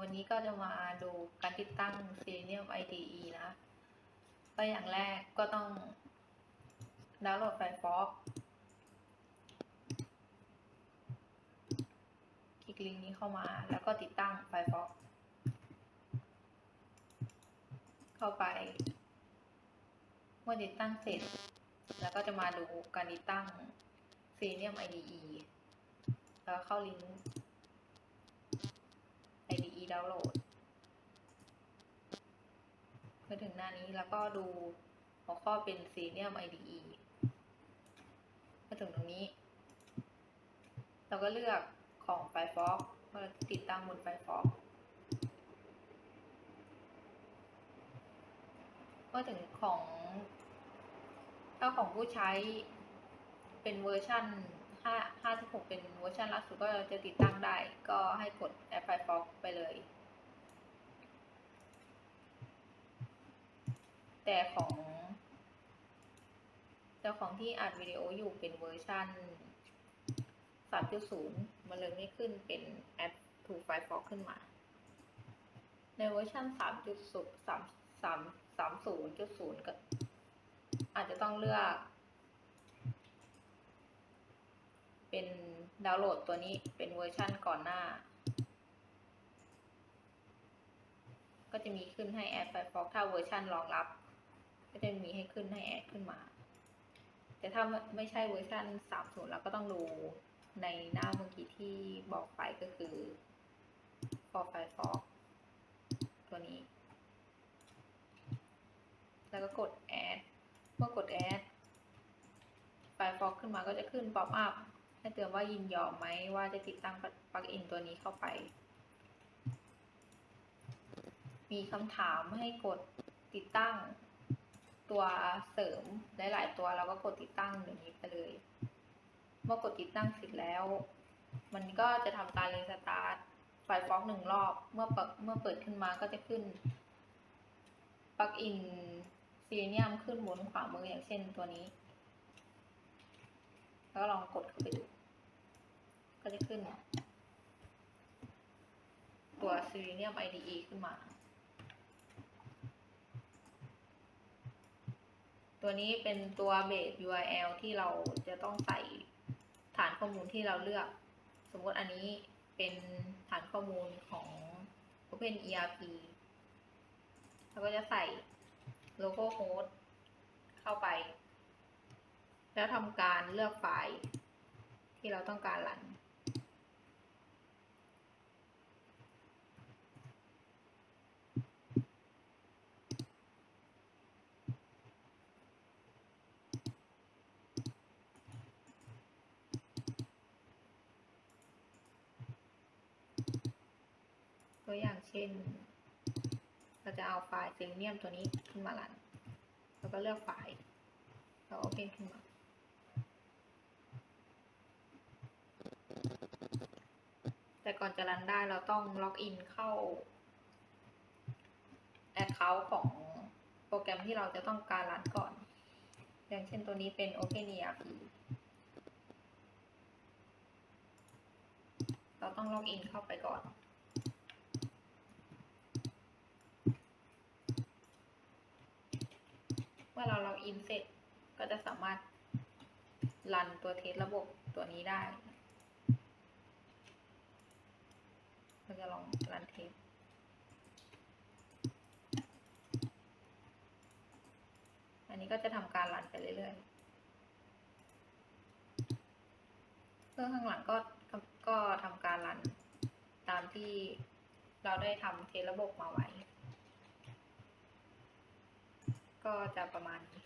วันนี้ก็จะมาดูการติดตั้ง Selenium IDE นะ ก็อย่างแรกก็ต้องดาวน์โหลด Firefox คลิกลิงก์นี้เข้ามาแล้วก็ติดตั้ง Firefox เข้าไป เมื่อติดตั้งเสร็จ แล้วก็จะมาดูการติดตั้ง Selenium IDE แล้วเข้าลิงก์ ดาวน์โหลดมาถึงหน้านี้แล้วก็ดูหัวข้อเป็น Selenium IDE มาถึงตรงนี้ เราก็เลือกของ Firefox ว่าเราติดตั้งบน Firefox ก็ถึงของถ้าของผู้ใช้เป็นเวอร์ชัน5 5.6 เป็นเวอร์ ชันล่าสุดก็จะติดตั้งได้ ก็ให้กดแอป Firefox ไปเลย แต่ของ แต่ของที่อัดวิดีโออยู่เป็นเวอร์ชัน3.0 มันเลยไม่ขึ้นเป็น Add to Firefox ขึ้นมา ในเวอร์ชัน3.0 3 3 30.0 ก็อาจจะต้องเลือก เป็นดาวน์โหลดตัวนี้เป็นเวอร์ชั่นก่อนหน้า ก็จะมีขึ้นให้แอด Firefox ถ้าเวอร์ชันรองรับ ก็จะมีให้ขึ้นให้แอดขึ้นมา แต่ถ้าไม่ใช่เวอร์ชัน30เราก็ต้องดูในหน้าเมื่อกี้ที่บอกไปก็คือ for Firefox ตัวนี้ แล้วก็กด add เมื่อกด add Firefox ขึ้นมาก็จะขึ้น pop up ให้เตือนว่ายินยอมไหมว่าจะติดตั้งปลั๊กอินตัวนี้เข้าไป มีคำถามให้กดติดตั้งตัวเสริมหลายๆตัวเราก็กดติดตั้งอย่างนี้ไปเลย เมื่อกดติดตั้งเสร็จแล้ว มันก็จะทำการรีสตาร์ทไฟฟ็อกหนึ่งรอบ เมื่อเปิดเมื่อเปิดขึ้นมาก็จะขึ้นปลั๊กอินซีเนียมขึ้นบนขวามืออย่างเช่นตัวนี้ แล้วลองกดเข้าไปดู ก็จะขึ้น ตัว Selenium IDE ขึ้นมา ตัวนี้เป็นตัวเบส URL ที่เราจะต้องใส่ฐานข้อมูลที่เราเลือก สมมติอันนี้เป็นฐานข้อมูลของ Open ERP เราก็จะใส่โลโก้โฮสต์เข้าไป แล้วทำการเลือกไฟล์ที่เราต้องการรันตัวอย่างเช่น เราจะเอาไฟล์ Selenium ตัวนี้ขึ้นมารัน แล้วก็เลือกไฟล์ แล้ว Open ขึ้นมา แต่ก่อนจะรันได้เราต้องล็อกอินเข้า Account ของโปรแกรมที่เราจะต้องการรันก่อน อย่างเช่นตัวนี้เป็น OpenERP เราต้องล็อกอินเข้าไปก่อนเมื่อเราล็อกอินเสร็จก็จะสามารถรันตัวเทสระบบตัวนี้ได้ เราจะลองรันเทสอันนี้ก็จะทำการรันไปเรื่อยๆเครื่องข้างหลังก็ก็ทำการรันตามที่เราได้ทำเทสระบบมาไว้ ก็จะประมาณนี้